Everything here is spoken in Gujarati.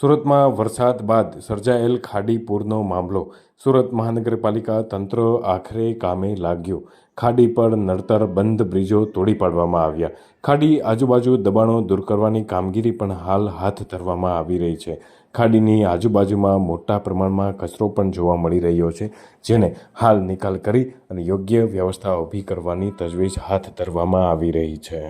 સુરતમાં વરસાદ બાદ સર્જાયેલ ખાડી પૂરનો મામલો. સુરત મહાનગરપાલિકા તંત્ર આખરે કામે લાગ્યું. ખાડી પર નડતર બંધ બ્રિજો તોડી પાડવામાં આવ્યા. ખાડી આજુબાજુ દબાણો દૂર કરવાની કામગીરી પણ હાલ હાથ ધરવામાં આવી રહી છે. ખાડીની આજુબાજુમાં મોટા પ્રમાણમાં કચરો પણ જોવા મળી રહ્યો છે, જેને હાલ નિકાલ કરી અને યોગ્ય વ્યવસ્થા ઊભી કરવાની તજવીજ હાથ ધરવામાં આવી રહી છે.